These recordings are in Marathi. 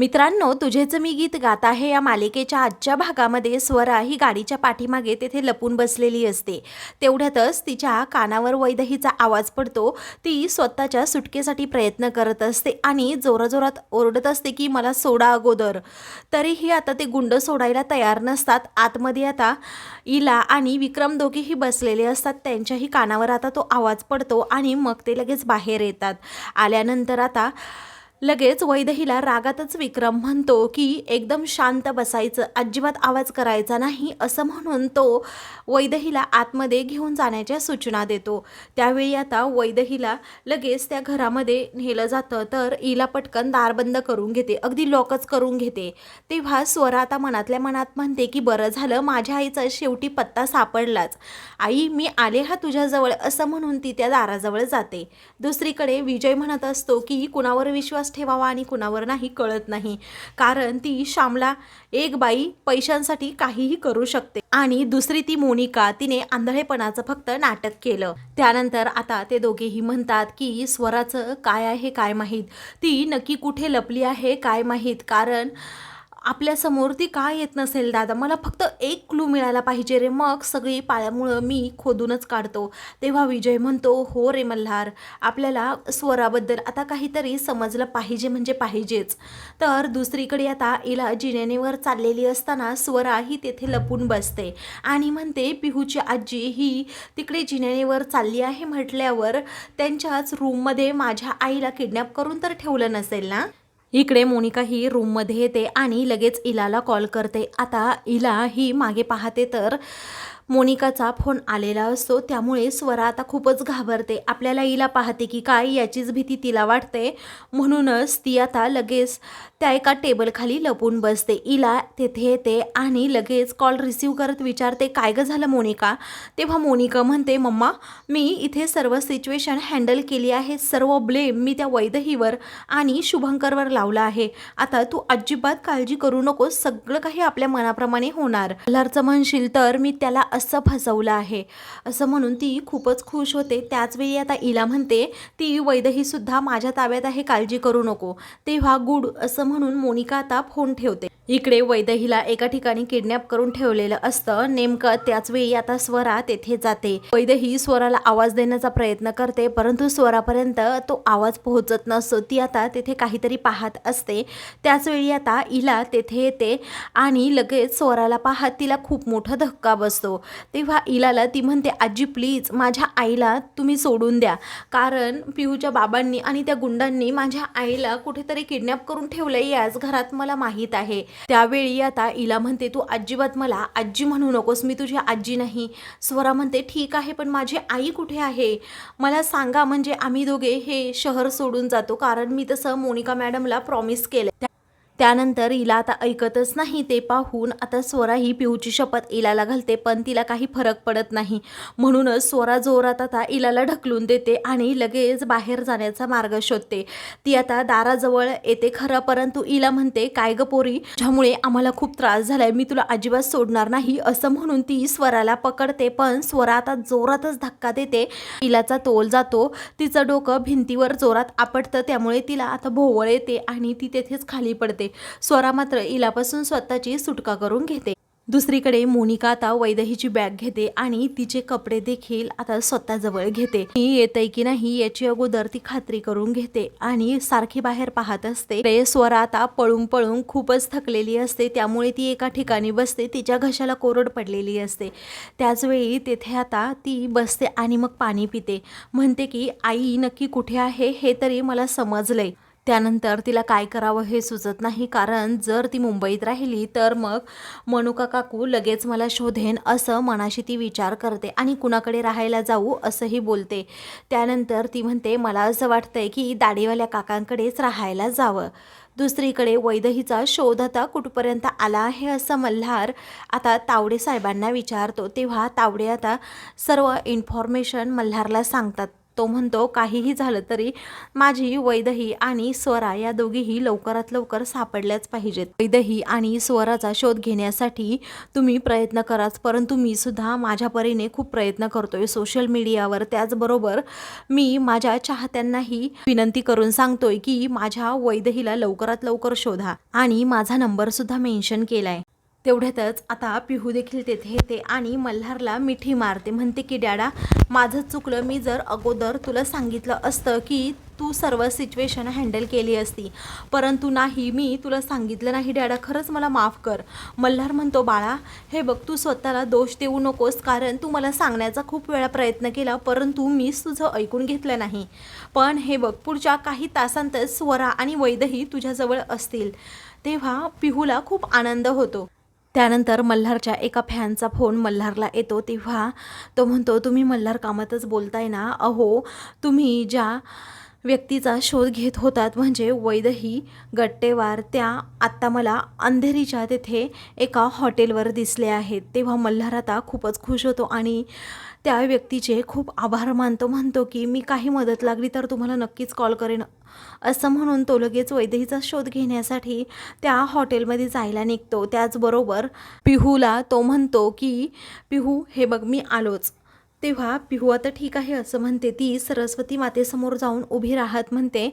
मित्रांनो तुझेच मी गीत गात आहे. या मालिकेच्या आजच्या भागामध्ये स्वरा ही गाडीच्या पाठीमागे तेथे लपून बसलेली असते. तेवढ्यातच तिच्या कानावर वैदहीचा आवाज पडतो. ती स्वतःच्या सुटकेसाठी प्रयत्न करत असते आणि जोराजोरात ओरडत असते की मला सोडा अगोदर. तरीही आता ते गुंड सोडायला तयार नसतात. आतमध्ये आता इला आणि विक्रम दोघेही बसलेले असतात. त्यांच्याही कानावर आता तो आवाज पडतो आणि मग ते लगेच बाहेर येतात. आल्यानंतर आता लगेच वैदहीला रागातच विक्रम म्हणतो की एकदम शांत बसायचं अजिबात आवाज करायचा नाही असं म्हणून तो वैदहीला आतमध्ये घेऊन जाण्याच्या सूचना देतो. त्यावेळी आता वैदहीला लगेच त्या घरामध्ये नेलं जातं तर इला पटकन दार बंद करून घेते अगदी लॉकच करून घेते. तेव्हा स्वर आता मनातल्या मनात म्हणते की बरं झालं माझ्या आईचा शेवटी पत्ता सापडलाच. आई मी आले हा तुझ्याजवळ असं म्हणून ती त्या दाराजवळ जाते. दुसरीकडे विजय म्हणत असतो की कुणावर विश्वास ठेवावा आणि कुणावर नाही कळत नाही. कारण ती श्यामला एक बाई पैशांसाठी काहीही करू शकते. आणि दुसरी ती मोनिका तिने आंधळेपणाचं फक्त नाटक केलं. त्यानंतर आता ते दोघेही म्हणतात की स्वराचं काय आहे काय माहीत? ती नक्की कुठे लपली आहे काय माहीत? कारण आपल्यासमोर ती का येत नसेल दादा? मला फक्त एक क्लू मिळाला पाहिजे रे मग. सगळी पाळ्यामुळं मी खोदूनच काढतो. तेव्हा विजय म्हणतो हो रे मल्हार आपल्याला स्वराबद्दल आता काहीतरी समजलं पाहिजे म्हणजे पाहिजेच. तर दुसरीकडे आता इला जिनेनेवर चाललेली असताना स्वरा ही तेथे लपून बसते आणि म्हणते पिहूची आजी ही तिकडे जिनेनेवर चालली आहे म्हटल्यावर त्यांच्याच रूममध्ये माझ्या आईला किडनॅप करून तर ठेवलं नसेल ना? इकडे मोनिका ही रूममध्ये येते आणि लगेच इलाला कॉल करते. आता इला ही मागे पाहते तर मोनिकाचा फोन आलेला असतो. त्यामुळे स्वरा आता खूपच घाबरते. आपल्याला इला पाहते की काय याचीच भीती तिला वाटते. म्हणूनच ती आता लगेच त्या एका टेबलखाली लपून बसते. इला तेथे येते आणि लगेच कॉल रिसीव करत विचारते काय गं झालं मोनिका? तेव्हा मोनिका म्हणते मम्मा मी इथे सर्व सिच्युएशन हँडल केली आहे. सर्व ब्लेम मी त्या वैदहीवर आणि शुभंकरवर लावला आहे. आता तू अजिबात काळजी करू नकोस. सगळं काही आपल्या मनाप्रमाणे होणार. लरचं म्हणशील तर मी त्याला असं फसवलं आहे. असं म्हणून ती खूपच खुश होते. त्याचवेळी आता इला म्हणते ती वैदहीसुद्धा माझ्या ताब्यात आहे. काळजी करू नको. तेव्हा गुड असं म्हणून मोनिका आता फोन ठेवते. इकडे वैदहीला एका ठिकाणी किडनॅप करून ठेवलेलं असतं. नेमकं त्याच वेळी आता स्वरा तेथे जाते. वैदही स्वराला आवाज देण्याचा प्रयत्न करते परंतु स्वरापर्यंत तो आवाज पोहोचत नसतो. ती आता तेथे काहीतरी पाहत असते. त्याच वेळी आता इला तेथे येते आणि लगेच स्वराला पाहत तिला खूप मोठा धक्का बसतो. तेव्हा इलाला ती म्हणते आजी प्लीज माझ्या आईला तुम्ही सोडून द्या. कारण पिहूच्या बाबांनी आणि त्या गुंडांनी माझ्या आईला कुठेतरी किडनॅप करून ठेवलंय याच घरात मला माहीत आहे. त्यावेळी आता इला म्हणते तू अजिबात मला आजी म्हणू नकोस मी तुझी आजी नाही. स्वरा म्हणते ठीक आहे पण माझी आई कुठे आहे? मला सांगा म्हणजे आम्ही दोघे हे शहर सोडून जातो कारण मी तसं मोनिका मॅडमला प्रॉमिस केलं त्यानंतर इला आता ऐकतच नाही ते पाहून आता स्वरा ही पिऊची शपथ इलाला घालते पण तिला काही फरक पडत नाही. म्हणूनच स्वरा जोरात आता इलाला ढकलून देते आणि लगेच बाहेर जाण्याचा मार्ग शोधते. ती आता दाराजवळ येते खरं परंतु इला म्हणते काय ग पोरी ज्यामुळे आम्हाला खूप त्रास झालाय मी तुला अजिबात सोडणार नाही असं म्हणून ती स्वराला पकडते पण स्वरा आता जोरातच धक्का देते. इलाचा तोल जातो तिचं डोकं भिंतीवर जोरात आपटतं त्यामुळे तिला आता भोवळ येते आणि ती तेथेच खाली पडते. स्वरा मात्र इलापासून स्वतःची सुटका करून घेते. दुसरीकडे मोनिका आता वैदहीची बॅग घेते आणि तिचे कपडे देखील आता स्वतःजवळ घेते. मी येतय की नाही याची अगोदर ती खात्री करून घेते आणि सारखी बाहेर पाहत असते. स्वर स्वरा आता पळून पळून खूपच थकलेली असते. त्यामुळे ती एका ठिकाणी बसते. तिच्या घशाला कोरड पडलेली असते. त्याच वेळी तेथे आता ती बसते आणि मग पाणी पिते. म्हणते की आई नक्की कुठे आहे? हे तरी मला समजलंय. त्यानंतर तिला काय करावं हे सुचत नाही कारण जर ती मुंबईत राहिली तर मग मनुका काकू लगेच मला शोधेन असं मनाशी ती विचार करते आणि कुणाकडे राहायला जाऊ असंही बोलते. त्यानंतर ती म्हणते मला असं वाटतंय की दाढीवाल्या काकांकडेच राहायला जावं. दुसरीकडे वैदहीचा शोध आता कुठपर्यंत आला आहे असं मल्हार आता तावडे साहेबांना विचारतो. तेव्हा तावडे आता सर्व इन्फॉर्मेशन मल्हारला सांगतात. तो म्हणतो काहीही झालं तरी माझी वैदही आणि स्वरा या दोघीही लवकरात लवकर सापडल्याच पाहिजेत. वैदही आणि स्वराचा शोध घेण्यासाठी तुम्ही प्रयत्न कराच परंतु मी सुद्धा माझ्या परीने खूप प्रयत्न करतोय. सोशल मीडियावर त्याचबरोबर मी माझ्या चाहत्यांनाही विनंती करून सांगतोय की माझ्या वैदहीला लवकरात लवकर शोधा आणि माझा नंबर सुद्धा मेन्शन केलाय. तेवढ्यातच आता पिहू देखील तेथे येते आणि मल्हारला मिठी मारते. म्हणते की डॅडा माझं चुकलं. मी जर अगोदर तुला सांगितलं असतं की तू सर्व सिच्युएशन हँडल केली असती. परंतु नाही मी तुला सांगितलं नाही. डॅडा खरंच मला माफ कर. मल्हार म्हणतो बाळा हे बघ तू स्वतःला दोष देऊ नकोस कारण तू मला सांगण्याचा खूप वेळा प्रयत्न केला परंतु मीच तुझं ऐकून घेतलं नाही. पण हे बघ पुढच्या काही तासांतच स्वरा आणि वैदही तुझ्याजवळ असतील. तेव्हा पिहूला खूप आनंद होतो. त्यानंतर मल्हारच्या एका फॅनचा फोन मल्हारला येतो तेव्हा तो म्हणतो तुम्ही मल्हार कामातच बोलताय ना? अहो तुम्ही ज्या व्यक्तीचा शोध घेत होतात. म्हणजे वैदही गट्टेवार त्या आत्ता मला अंधेरीच्या तेथे एका हॉटेलवर दिसले आहेत. तेव्हा मल्हार आता खूपच खुश होतो आणि त्या व्यक्तीचे खूप आभार मानतो. म्हणतो की मी काही मदत लागली तर तुम्हाला नक्कीच कॉल करेन. असं म्हणून तो लगेच वैदेहीचा शोध घेण्यासाठी त्या हॉटेलमध्ये जायला निघतो. त्याचबरोबर पिहूला तो म्हणतो की पिहू हे बघ मी आलोच. तेव्हा पिहू आता ठीक आहे असं म्हणते. ती सरस्वती मातेसमोर जाऊन उभी राहत म्हणते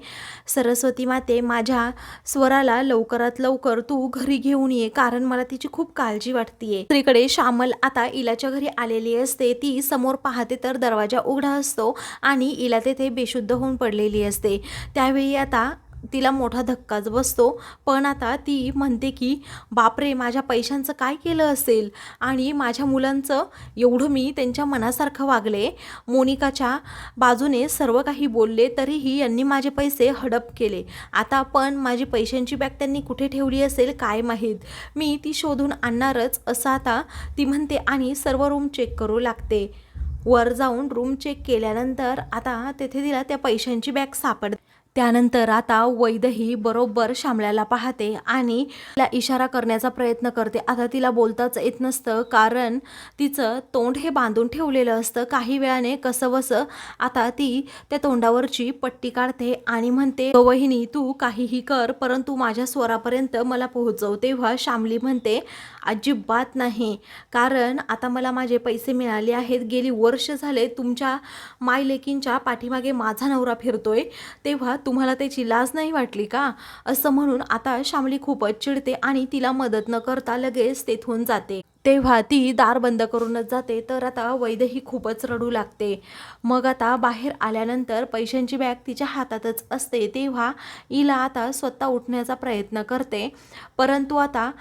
सरस्वती माते माझ्या स्वराला लवकरात लवकर तू घरी घेऊन ये कारण मला तिची खूप काळजी वाटतीये. दुसरीकडे श्यामल आता इलाच्या घरी आलेली असते. ती समोर पाहते तर दरवाजा उघडा असतो आणि इला तेथे बेशुद्ध होऊन पडलेली असते. त्यावेळी आता तिला मोठा धक्काच बसतो. पण आता ती म्हणते की बापरे माझ्या पैशांचं काय केलं असेल? आणि माझ्या मुलांचं एवढं मी त्यांच्या मनासारखं वागले. मोनिकाच्या बाजूने सर्व काही बोलले तरीही यांनी माझे पैसे हडप केले. आता पण माझी पैशांची बॅग त्यांनी कुठे ठेवली असेल काय माहीत? मी ती शोधून आणणारच असं आता ती म्हणते आणि सर्व रूम चेक करू लागते. वर जाऊन रूम चेक केल्यानंतर आता तेथे तिला त्या पैशांची बॅग सापडते. त्यानंतर आता वैदही बरोबर शामळ्याला पाहते आणि तिला इशारा करण्याचा प्रयत्न करते. आता तिला बोलताच येत नसतं कारण तिचं तोंड हे बांधून ठेवलेलं असतं. काही वेळाने कसंवसं आता ती त्या तोंडावरची पट्टी काढते आणि म्हणते वहिनी तू काहीही कर परंतु माझ्या स्वरापर्यंत मला पोहोचव. तेव्हा शामली म्हणते अजिबात नाही. कारण आता मला माझे पैसे मिळाले आहेत. गेली वर्ष झाले तुमच्या मायलेकींच्या पाठीमागे माझा नवरा फिरतोय. तेव्हा तुम्हाला त्याची लाज नाही वाटली का? असं म्हणून आता शामली खूपच चिडते आणि तिला मदत न करता लगेच तेथून जाते. तेव्हा ती दार बंद करूनच जाते. तर आता वैदही खूपच रडू लागते. मग आता बाहेर आल्यानंतर पैशांची बॅग तिच्या हातातच असते. तेव्हा हिला आता स्वतः उठण्याचा प्रयत्न करते. परंतु आता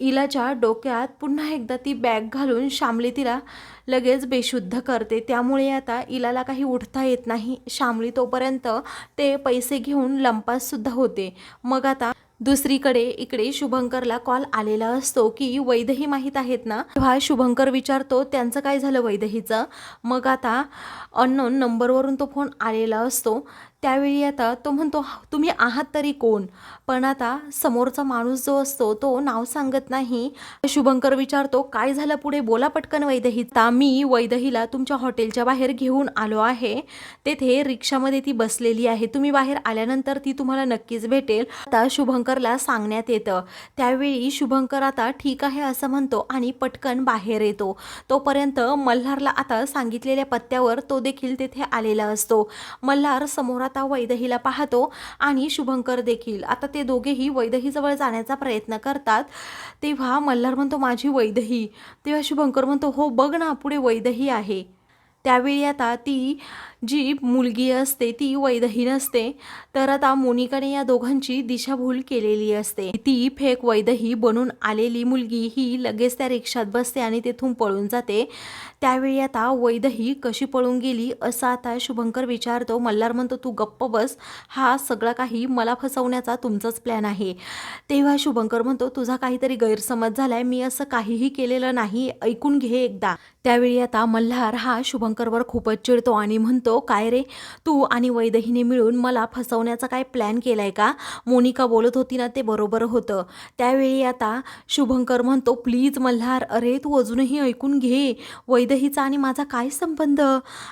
इलाच्या डोक्यात पुन्हा एकदा ती बॅग घालून शामली तिला लगेच बेशुद्ध करते. त्यामुळे आता इलाला काही उठता येत नाही. शामली तोपर्यंत ते पैसे घेऊन लंपाससुद्धा होते. मग आता दुसरीकडे इकडे शुभंकरला कॉल आलेला असतो की वैदही माहीत आहेत ना? तेव्हा शुभंकर विचारतो त्यांचं काय झालं वैदहीचं? मग आता अननोन नंबरवरून तो फोन आलेला असतो. त्यावेळी आता तो म्हणतो तुम्ही आहात तरी कोण? पण आता समोरचा माणूस जो असतो तो नाव सांगत नाही. शुभंकर विचारतो काय झालं पुढे? बोला पटकन वैदहीता मी वैदहीला तुमच्या हॉटेलच्या बाहेर घेऊन आलो आहे. तेथे रिक्षामध्ये ती बसलेली आहे. तुम्ही बाहेर आल्यानंतर ती तुम्हाला नक्कीच भेटेल. आता शुभंकरला सांगण्यात येतं. त्यावेळी शुभंकर आता ठीक आहे असं म्हणतो आणि पटकन बाहेर येतो. तोपर्यंत मल्हारला आता सांगितलेल्या पत्त्यावर तो देखील तेथे आलेला असतो. मल्हार समोर आता वैदहीला पाहतो आणि शुभंकर देखील. आता ते दोघेही वैदहीजवळ जाण्याचा प्रयत्न करतात. तेव्हा मल्हार म्हणतो माझी वैदही. तेव्हा शुभंकर म्हणतो हो बघ ना पुढे वैदही आहे. त्यावेळी आता ती जी मुलगी असते ती वैदहीन असते. तर आता मोनिकाने या दोघांची दिशाभूल केलेली असते. ती फेक वैदही बनून आलेली मुलगी ही लगेच त्या रिक्षात बसते आणि तेथून पळून जाते. त्यावेळी आता वैदही कशी पळून गेली असं आता शुभंकर विचारतो. मल्हार म्हणतो तू गप्प बस. हा सगळा काही मला फसवण्याचा तुमचाच प्लॅन आहे. तेव्हा शुभंकर म्हणतो तुझा काहीतरी गैरसमज झालाय. मी असं काहीही केलेलं नाही. ऐकून घे एकदा. त्यावेळी आता मल्हार हा शुभंकर शुभंकरवर खूपच चिडतो आणि म्हणतो काय रे तू आणि वैदहीने मिळून मला फसवण्याचा काय प्लॅन केला आहे का? मोनिका बोलत होती ना ते बरोबर होतं. त्यावेळी आता शुभंकर म्हणतो प्लीज मल्हार अरे तू अजूनही ऐकून घे वैदहीचा आणि माझा काय संबंध?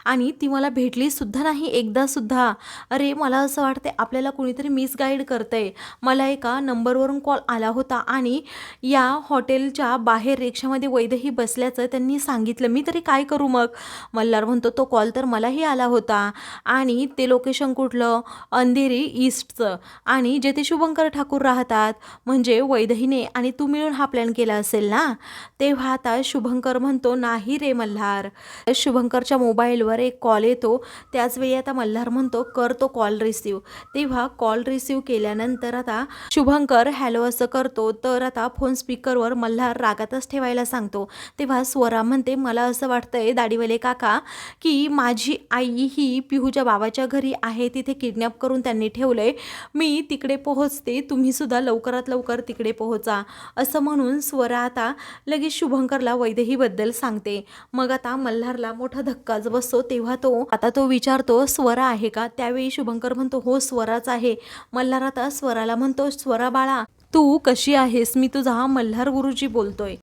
आणि ती मला भेटलीसुद्धा नाही एकदा सुद्धा. अरे मला असं वाटते आपल्याला कुणीतरी मिसगाईड करतंय. मला एका नंबरवरून कॉल आला होता आणि या हॉटेलच्या बाहेर रिक्षामध्ये वैदही बसल्याचं त्यांनी सांगितलं. मी तरी काय करू मग? मला मल्हार म्हणतो तो कॉल तर मलाही आला होता. आणि ते लोकेशन कुठलं? अंधेरी ईस्टचं. आणि जेथे शुभंकर ठाकूर राहतात म्हणजे वैदहीने आणि तू मिळून हा प्लॅन केला असेल ना? तेव्हा आता शुभंकर म्हणतो नाही रे मल्हार. शुभंकरच्या मोबाईलवर एक कॉल येतो. त्याचवेळी आता मल्हार म्हणतो कर तो कॉल रिसिव्ह. तेव्हा कॉल रिसिव्ह केल्यानंतर आता शुभंकर हॅलो असं करतो. तर आता फोन स्पीकरवर मल्हार रागातच ठेवायला सांगतो. तेव्हा स्वरा म्हणते मला असं वाटतंय दाढीवाले काका की माझी आई ही पिहूच्या बाबाच्या घरी आहे तिथे किडनॅप करून त्यांनी ठेवलंय. मी तिकडे पोहोचते तुम्ही सुद्धा लवकरात लवकर तिकडे पोहोचा असं म्हणून स्वरा आता लगेच शुभंकरला वैदेहीबद्दल सांगते. मग आता मल्हारला मोठा धक्काच बसतो तेव्हा तो आता तो विचारतो स्वरा आहे का? त्यावेळी शुभंकर म्हणतो हो स्वराच आहे. मल्हार आता स्वराला म्हणतो स्वरा बाळा तू कशी आहेस? मी तुझा मल्हार गुरुजी बोलतोय.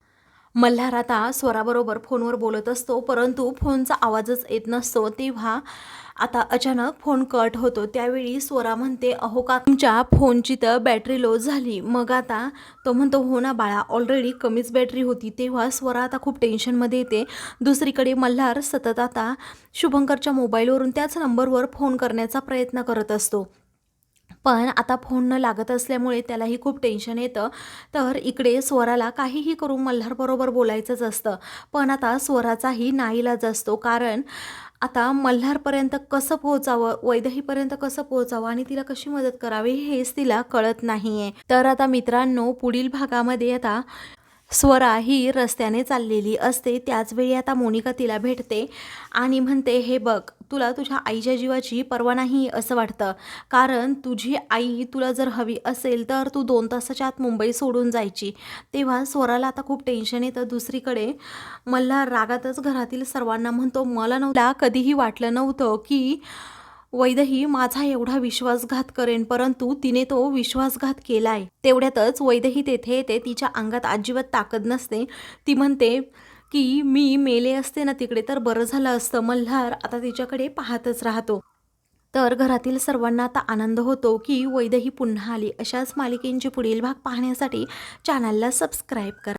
मल्हार आता स्वराबरोबर फोनवर बोलत असतो परंतु फोनचा आवाजच येत नसतो. तेव्हा आता अचानक फोन कट होतो. त्यावेळी स्वरा म्हणते अहो का तुमच्या फोनची तर बॅटरी लो झाली. मग आता तो म्हणतो हो ना बाळा ऑलरेडी कमीच बॅटरी होती. तेव्हा स्वरा आता खूप टेन्शनमध्ये येते. दुसरीकडे मल्हार सतत आता शुभंकरच्या मोबाईलवरून त्याच नंबरवर फोन करण्याचा प्रयत्न करत असतो. पण आता फोन न लागत असल्यामुळे त्यालाही खूप टेन्शन येतं. तर इकडे स्वराला काहीही करून मल्हारबरोबर बोलायचंच असतं. पण आता स्वराचाही नाईलाज असतो. कारण आता मल्हारपर्यंत कसं पोहोचावं वैदहीपर्यंत कसं पोहोचावं आणि तिला कशी मदत करावी हेच तिला कळत नाही आहे तर आता मित्रांनो पुढील भागामध्ये आता स्वरा ही रस्त्याने चाललेली असते. त्याचवेळी आता मोनिका तिला भेटते आणि म्हणते हे बघ तुला तुझ्या आईच्या जीवाची पर्वा नाही असं वाटतं. कारण तुझी आई तुला जर हवी असेल तर तू दोन तासाच्या आत मुंबई सोडून जायची. तेव्हा स्वराला आता खूप टेन्शन येतं. दुसरीकडे मला रागातच घरातील सर्वांना म्हणतो मला नव्हता कधीही वाटलं नव्हतं की वैदही माझा एवढा विश्वासघात करेन परंतु तिने तो विश्वासघात केलाय. तेवढ्यातच वैदही तेथे येते तिच्या अंगात अजिबात ताकद नसते. ती म्हणते की मी मेले असते ना तिकडे तर बरं झालं असतं. मल्हार आता तिच्याकडे पाहतच राहतो. तर घरातील सर्वांना आता आनंद होतो की वैदही पुन्हा आली. अशाच मालिकेंचे पुढील भाग पाहण्यासाठी चॅनलला सबस्क्राईब करा.